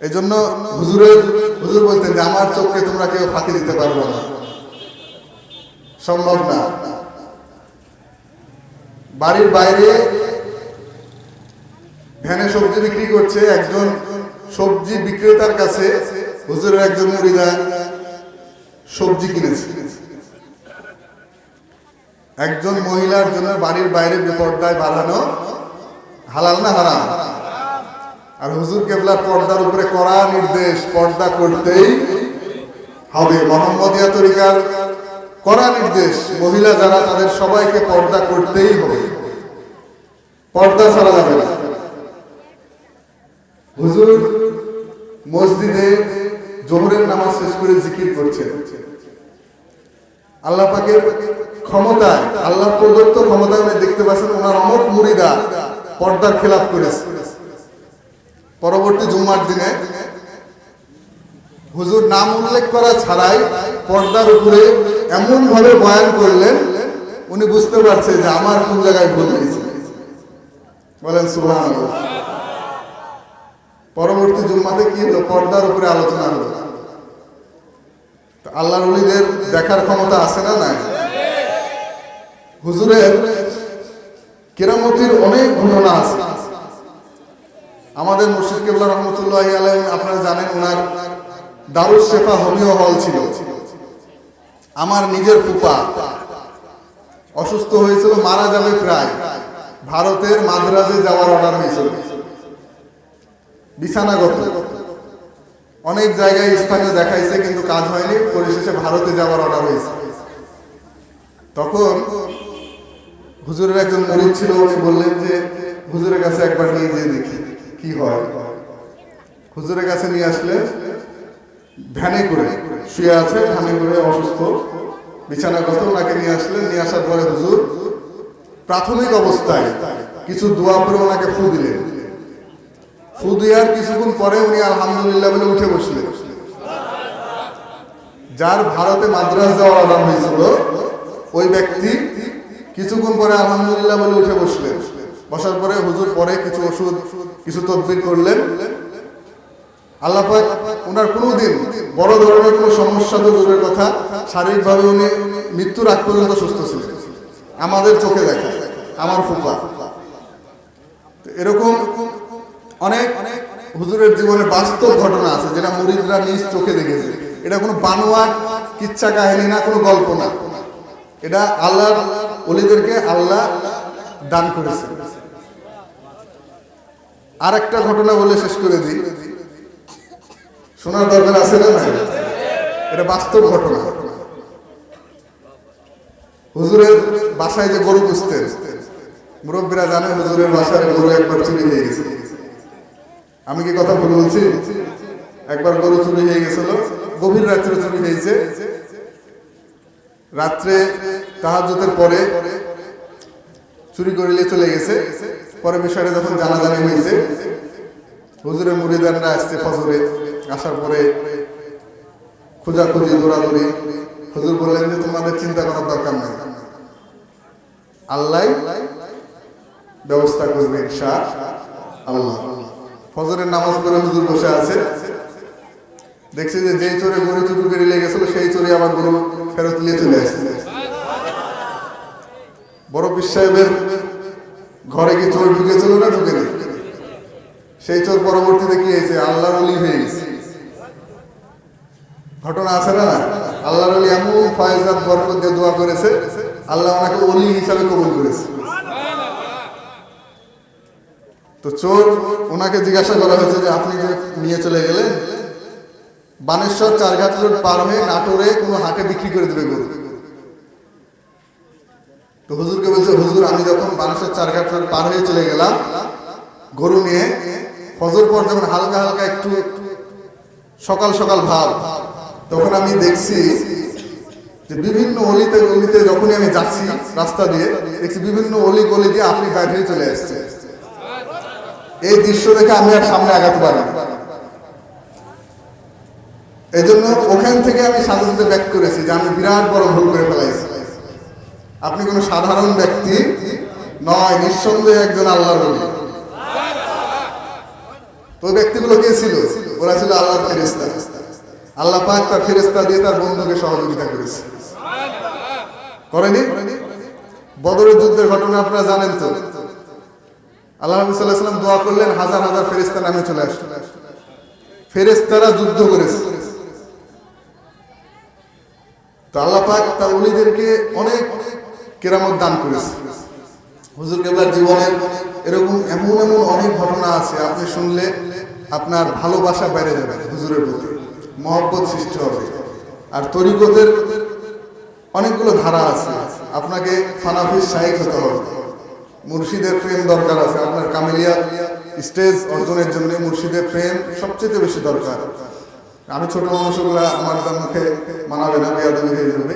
এই জন্য হুজুরের হুজুর বলতেন যে, আমার চোখকে তোমরা কেউ ফাঁকি দিতে পারব না। সম্ভব না। বাড়ির বাইরে ভ্যানে সবজি বিক্রি করছে একজন সবজি বিক্রেতার কাছে, হুজুরের একজন মুরিদা সবজি কিনেছে। একজন মহিলার জন্য বাড়ির বাইরে বেপর্দায় বাঁধানো হালাল না হারাম? আর হুজুর কেবলার পর্দার উপরে কড়া নির্দেশ পর্দা করতেই হবে। মোহাম্মদিয়া তরিকার কড়া নির্দেশ, মহিলা যারা, তাদের সবাইকে পর্দা করতেই হবে। পর্দা ছাড়া যাবে না। হুজুর মসজিদে জোহরের নামাজ শেষ করে জিকির করছেন। আল্লাহ পাকের ক্ষমতায় আল্লাহ প্রদত্ত ক্ষমতায় উনি দেখতে পাচ্ছেন ওনার অমর মুরিদা পর্দার খেলাফ করেছে। পরবর্তী জুম্মার দিনে হুজুর নাম উল্লেখ করা ছাড়াই পর্দার উপরে এমন ভাবে বয়ান করলেন, উনি বুঝতে পারছে যে আমার কোন জায়গায় ভুল হয়েছে। বলেন সুবহান পরবর্তী জুম্মাতে কি হলো? পর্দার উপরে আলোচনা হলো। আল্লাহর উলিদের দেখার ক্ষমতা আছে না নাই? হুজুরের কেরামতির অনেক ঘটনা আছে। আমাদের মুর্শিদ কেবলা রহমতুল্লাহ আলম আপনারা জানেন ওনার দারুস শেফা হোমিও হল ছিল। আমার নিজের ফুপা অসুস্থ হয়েছিল, মারা যাবে প্রায়। ভারতের মাদ্রাজে যাওয়ার অর্ডার হয়েছিল। বিছানাগত। অনেক জায়গায় স্থানে দেখাইছে, কিন্তু কাজ হয়নি। পরিশেষে ভারতে যাওয়ার অর্ডার হয়েছে। তখন হুজুরের একজন মরিদ ছিল, উনি বললেন যে, হুজুরের কাছে একবার নিয়ে যেয়ে দেখি। কি হয়? হুজুরের কাছে নিয়ে আসলে ভ্যানে করে শুয়ে আছে ভ্যানে করে অসুস্থ। বিছানাগত ওনাকে নিয়ে আসলে, নিয়ে আসার পরে হুজুর প্রাথমিক অবস্থায় কিছু দোয়া করে ওনাকে ফু দিলেন। ফু দেওয়ার কিছুক্ষণ পরে উনি আলহামদুলিল্লাহ বলে উঠে বসলেন। যার ভারতে মাদ্রাস যাওয়ার অর্ডার হয়েছিল, ওই ব্যক্তি কিছুক্ষণ পরে আলহামদুলিল্লাহ বলে উঠে বসলেন। বসার পরে হুজুর পরে কিছু ওষুধ কিছু তদবির করলেন। আল্লাহ ওনার কোনোদিন বড় ধরনের কোনো সমস্যা তো দূরের কথা, শারীরিকভাবে উনি মৃত্যুর আগ পর্যন্ত সুস্থ ছিলেন। আমাদের চোখে দেখা আমার ফুপা এরকম অনেক অনেক হুজুরের জীবনে বাস্তব ঘটনা আছে যেটা মুরিদরা নিজ চোখে দেখেছে। এটা কোনো বানোয়াট কিচ্ছা কাহিনী না, কোনো গল্প না। এটা আল্লাহর অলিদেরকে আল্লাহ দান করেছে আর একটা ঘটনা বলে শেষ করে দিই। শোনার দরকার আছে না এটা বাস্তব ঘটনা। হুজুরের বাসায় যে গরু পুষতেন, মুরব্বীরা জানে হুজুরের বাসায় গরু একবার চুরি হয়ে গেছে। আমি কি কথা ভুল বলছি? একবার গরু চুরি হয়ে গেছিল, গভীর রাত্রে চুরি হয়েছে। রাত্রে তাহাজতের পরে চুরি করিলে চলে গেছে। পরে বিষয়টা যখন জানাজানি হয়েছে হুজুরের মুড়িদানরা আসছে ফজরে, আসার পরে খোঁজাখুঁজি, দৌড়াদৌড়ি। হুজুর বললেন যে, তোমাদের চিন্তা করার দরকার নাই। আল্লাহ ব্যবস্থা করবে ইনশা আল্লাহ। ফজরের নামাজ পড়ে হুজুর বসে আছে। দেখছি যে, যেই চোরে গরু চুরি করে লেগে গেছিল, সেই চোরে আবার গরু ফেরত নিয়ে চলে আসছে। বড় সাহেবের ঘরে কি চোর ঢুকেছিল না ঢুকে নেই? সেই চোর পরবর্তীতে কি হয়েছে? আল্লাহর অলি হয়ে গেছে। ঘটনা আছে না? আল্লাহর অলি এমন ফয়েজাত বরকত দিয়ে দোয়া করেছে, আল্লাহ ওনাকে অলি হিসাবে কবুল করেছে। তো চোর ওনাকে জিজ্ঞাসা করা হয়েছে যে, আপনি যে নিয়ে চলে গেলেন? বানেশ্বর চারঘাট রোড পার হয়ে নাটোরে কোনো হাটে বিক্রি করে দেবে গরু। তো হুজুরকে বলছে, হুজুর, আমি যখন বানেশ্বর চারঘাট পার হয়ে চলে গেলাম, গরু নিয়ে ফজর পর যখন হালকা হালকা একটু সকাল সকাল ভাব, তখন আমি দেখছি যে বিভিন্ন অলিতে গলিতে যখনই আমি যাচ্ছি রাস্তা দিয়ে, দেখছি বিভিন্ন অলি গলি দিয়ে আপনি বাইরে হয়ে চলে আসছে এই দৃশ্য দেখে আমি আর সামনে আগাতে পারি। এই জন্য ওখান থেকে আমি সাথে ব্যাক করেছি যে আমি বিরাট বড় ভুল করে ফেলাইছি আপনি কোনো সাধারণ ব্যক্তি নয়, নিঃসন্দেহে একজন আল্লাহর বলি তো ব্যক্তিগুলো কে ছিল? ওরা ছিল আল্লাহর ফেরেস্তা আল্লাহ পাক তার ফেরেস্তা দিয়ে তার বন্ধুকে সহযোগিতা করেছে। করেনি? বদরের যুদ্ধের ঘটনা আপনারা জানেন তো। আল্লাহ নবী দোয়া করলেন, হাজার হাজার ফেরেস্তা নামে চলে আসলো ফেরেস্তারা যুদ্ধ করেছে। তো আল্লাহ পাক তার উলিদেরকে অনেক কেরামত দান করেছে। হুজুর কেবলার জীবনের এরকম এমন এমন অনেক ঘটনা আছে, আপনি শুনলে আপনার ভালোবাসা বেড়ে যাবে হুজুরের প্রতি, মহব্বত সৃষ্টি হবে। আর তরিকতের অনেকগুলো ধারা আছে, আপনাকে ফানাফিস শাহিক হতে হবে। মুর্শিদের প্রেম দরকার আছে, আপনার কামেলিয়া স্টেজ অর্জনের জন্য মুর্শিদের প্রেম সবচেয়ে বেশি দরকার। আমি ছোট মানুষগুলা আমার মুখে মানাবে না, বেয়াদবি হয়ে যাবে।